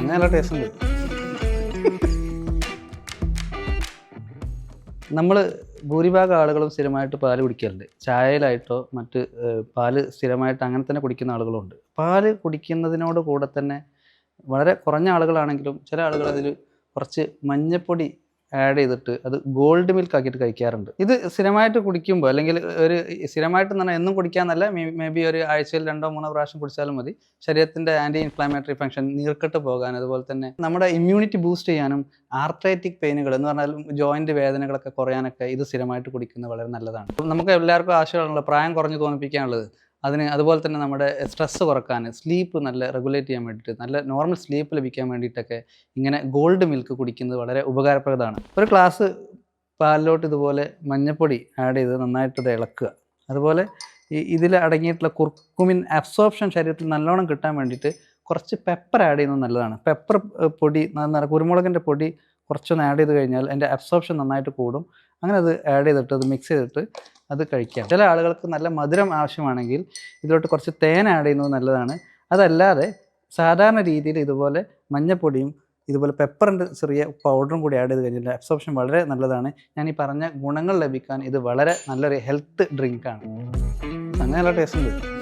അങ്ങനെ നല്ല ടേസ്റ്റ് ഉണ്ട്. നമ്മൾ ഭൂരിഭാഗം ആളുകളും സ്ഥിരമായിട്ട് പാൽ കുടിക്കാറുണ്ട്. ചായയിലായിട്ടോ മറ്റ് പാൽ സ്ഥിരമായിട്ട് അങ്ങനെ തന്നെ കുടിക്കുന്ന ആളുകളുണ്ട്. പാൽ കുടിക്കുന്നതിനോട് കൂടെ തന്നെ വളരെ കുറഞ്ഞ ആളുകളാണെങ്കിലും ചില ആളുകൾ അതിൽ കുറച്ച് മഞ്ഞപ്പൊടി ആഡ് ചെയ്തിട്ട് അത് ഗോൾഡ് മിൽക്ക് ആക്കിയിട്ട് കഴിക്കാറുണ്ട്. ഇത് സ്ഥിരമായിട്ട് കുടിക്കുമ്പോൾ അല്ലെങ്കിൽ ഒരു സ്ഥിരമായിട്ട് തന്നെ എന്നും കുടിക്കാന്നല്ല മേ ബി ഒരു ആഴ്ചയിൽ രണ്ടോ മൂന്നോ പ്രാവശ്യം കുടിച്ചാലും മതി. ശരീരത്തിന്റെ ആന്റി ഇൻഫ്ലാമേറ്ററി ഫംഗ്ഷൻ നീർക്കെട്ട് പോകാൻ അതുപോലെ തന്നെ നമ്മുടെ ഇമ്മ്യൂണിറ്റി ബൂസ്റ്റ് ചെയ്യാനും ആർത്രൈറ്റിക് പെയിനുകൾ എന്ന് പറഞ്ഞാൽ ജോയിന്റ് വേദനകളൊക്കെ കുറയാനൊക്കെ ഇത് സ്ഥിരമായിട്ട് കുടിക്കുന്നത് വളരെ നല്ലതാണ്. നമുക്ക് എല്ലാവർക്കും ആശയമുള്ള പ്രായം കുറഞ്ഞു തോന്നിപ്പിക്കാനുള്ളത് അതിന് അതുപോലെ തന്നെ നമ്മുടെ സ്ട്രെസ്സ് കുറയ്ക്കാൻ സ്ലീപ്പ് നല്ല റെഗുലേറ്റ് ചെയ്യാൻ വേണ്ടിയിട്ട് നല്ല നോർമൽ സ്ലീപ്പ് ലഭിക്കാൻ വേണ്ടിയിട്ടൊക്കെ ഇങ്ങനെ ഗോൾഡ് മിൽക്ക് കുടിക്കുന്നത് വളരെ ഉപകാരപ്രദമാണ്. ഒരു ഗ്ലാസ് പാലിലോട്ട് ഇതുപോലെ മഞ്ഞപ്പൊടി ആഡ് ചെയ്ത് നന്നായിട്ട് ഇളക്കുക. അതുപോലെ ഈ ഇതിൽ അടങ്ങിയിട്ടുള്ള കുർക്കുമിൻ അബ്സോർപ്ഷൻ ശരീരത്തിൽ നല്ലോണം കിട്ടാൻ വേണ്ടിയിട്ട് കുറച്ച് പെപ്പർ ആഡ് ചെയ്യുന്നത് നല്ലതാണ്. പെപ്പർ പൊടി കുരുമുളകിന്റെ പൊടി കുറച്ചൊന്ന് ആഡ് ചെയ്ത് കഴിഞ്ഞാൽ അതിന്റെ അബ്സോർപ്ഷൻ നന്നായിട്ട് കൂടും. അങ്ങനെ അത് ആഡ് ചെയ്തിട്ട് അത് മിക്സ് ചെയ്തിട്ട് അത് കഴിക്കാം. ചില ആളുകൾക്ക് നല്ല മധുരം ആവശ്യമാണെങ്കിൽ ഇതിലോട്ട് കുറച്ച് തേൻ ആഡ് ചെയ്യുന്നത് നല്ലതാണ്. അതല്ലാതെ സാധാരണ രീതിയിൽ ഇതുപോലെ മഞ്ഞപ്പൊടിയും ഇതുപോലെ പെപ്പറിന്റെ ചെറിയ പൗഡറും കൂടി ആഡ് ചെയ്ത് കഴിഞ്ഞാൽ അബ്സോർപ്ഷൻ വളരെ നല്ലതാണ്. ഞാൻ ഈ പറഞ്ഞ ഗുണങ്ങൾ ലഭിക്കാൻ ഇത് വളരെ നല്ലൊരു ഹെൽത്ത് ഡ്രിങ്കാണ് അങ്ങനെ നല്ല ടേസ്റ്റ് ഉണ്ട്.